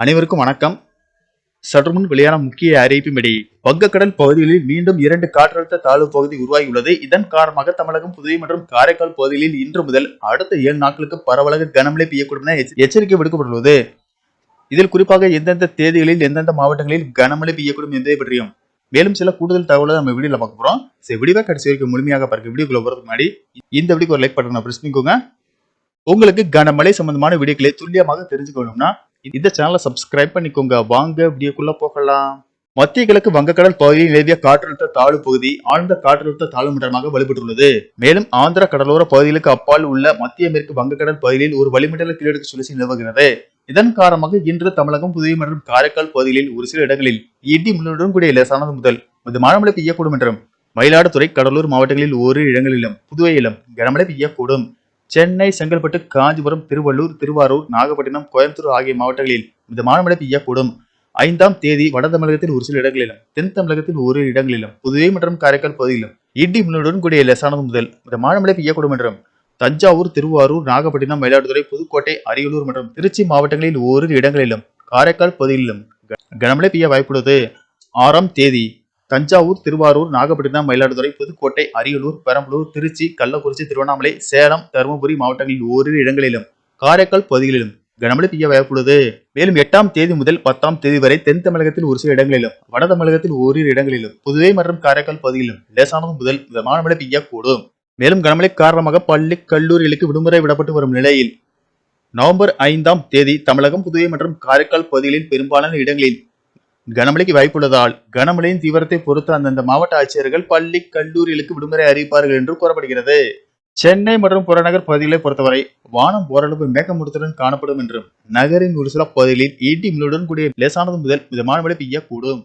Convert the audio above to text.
அனைவருக்கும் வணக்கம். சற்று முன் வெளியான முக்கிய அறிவிப்பின்படி வங்கக்கடல் பகுதிகளில் மீண்டும் இரண்டு காற்றழுத்த தாழ்வு பகுதி உருவாகியுள்ளது. இதன் காரணமாக தமிழகம் புதுவை மற்றும் காரைக்கால் பகுதிகளில் இன்று முதல் அடுத்த ஏழு நாட்களுக்கு பரவலாக கனமழை பெய்யக்கூடும் என எச்சரிக்கை விடுக்கப்பட்டுள்ளது. இதில் குறிப்பாக எந்தெந்த தேதிகளில் எந்தெந்த மாவட்டங்களில் கனமழை பெய்யக்கூடும் என்பதை பற்றியும் மேலும் சில கூடுதல் தகவலை நம்ம வீடியோல பார்க்க போறோம். சரி வீடியோவை கடைசி வரைக்கும் முழுமையாக பார்க்க வீடியோக்குள்ள போறதுக்கு முன்னாடி இந்த வீடியோக்கு ஒரு லைக் பண்ணுங்க பிரஸ் உங்களுக்கு கனமழை சம்பந்தமான வீடியோக்களை துல்லியமாக தெரிஞ்சுக்கணும்னா இந்த சேனலை சப்ஸ்கிரைப் பண்ணிக்கோங்க. வாங்க வீடியோக்குள்ள போகலாம். மத்திய கிழக்கு வங்கக்கடல் பகுதியில் நிலவிய காற்றழுத்த தாழ்வு பகுதி ஆழ்ந்த காற்றழுத்த தாழ்வு மண்டலமாக வலுப்பெற்றுள்ளது. மேலும் ஆந்திர கடலோர பகுதிகளுக்கு அப்பால் உள்ள மத்திய மேற்கு வங்கக்கடல் பகுதியில் ஒரு வளிமண்டல கீழடுக்கு சுழற்சி நிலவுகிறது. இதன் காரணமாக இன்று தமிழகம் புதுவை மற்றும் காரைக்கால் பகுதிகளில் ஒரு சில இடங்களில் இடி முன்னுடன் கூடிய லேசானது முதல் மிதமான மழை பெய்யக்கூடும் என்றும் மயிலாடுதுறை கடலூர் மாவட்டங்களில் ஓரிரு இடங்களிலும் புதுவையிலும் கனமழை பெய்யக்கூடும் சென்னை செங்கல்பட்டு காஞ்சிபுரம் திருவள்ளூர் திருவாரூர் நாகப்பட்டினம் கோயம்புத்தூர் ஆகிய மாவட்டங்களில் மிதமான மழை பெய்யக்கூடும் ஐந்தாம் தேதி வட தமிழகத்தில் ஒரு சில இடங்களிலும் தென் தமிழகத்தில் ஒரு இடங்களிலும் புதுவை மற்றும் காரைக்கால் பகுதியிலும் இடி மின்னுடன் கூடிய லெசானது முதல் மிதமான மழை பெய்யக்கூடும் என்றும் தஞ்சாவூர் திருவாரூர் நாகப்பட்டினம் மயிலாடுதுறை புதுக்கோட்டை அரியலூர் மற்றும் திருச்சி மாவட்டங்களில் ஓரிரு இடங்களிலும் காரைக்கால் பகுதிகளிலும் க- கனமழை பெய்ய வாய்ப்புள்ளது. ஆறாம் தேதி தஞ்சாவூர் திருவாரூர் நாகப்பட்டினம் மயிலாடுதுறை புதுக்கோட்டை அரியலூர் பெரம்பலூர் திருச்சி கள்ளக்குறிச்சி திருவண்ணாமலை சேலம் தருமபுரி மாவட்டங்களில் ஓரிரு இடங்களிலும் காரைக்கால் பகுதிகளிலும் கனமழை பெய்ய வாய்ப்புள்ளது. மேலும் எட்டாம் தேதி முதல் பத்தாம் தேதி வரை தென் தமிழகத்தில் ஒரு சில இடங்களிலும் வட தமிழகத்தில் ஓரிரு இடங்களிலும் புதுவை மற்றும் காரைக்கால் பகுதியிலும் லேசானது முதல் மிதமான மழை பெய்யக்கூடும். மேலும் கனமழை காரணமாக பள்ளி கல்லூரிகளுக்கு விடுமுறை விடப்பட்டு வரும் நிலையில் நவம்பர் ஐந்தாம் தேதி தமிழகம் புதுவை மற்றும் காரைக்கால் பகுதிகளில் பெரும்பாலான இடங்களில் கனமழைக்கு வாய்ப்புள்ளதால் கனமழையின் தீவிரத்தை பொறுத்து அந்தந்த மாவட்ட ஆட்சியர்கள் பள்ளி கல்லூரிகளுக்கு விடுமுறை அறிவிப்பார்கள் என்று கூறப்படுகிறது. சென்னை மற்றும் புறநகர் பகுதிகளை பொறுத்தவரை வானம் ஓரளவு மேகமூட்டத்துடன் காணப்படும் என்றும் நகரின் ஒரு சில பகுதிகளில் ஈட்டி மில்லுடன் கூடிய லேசானது முதல் மிதமான மழை பெய்யக்கூடும்.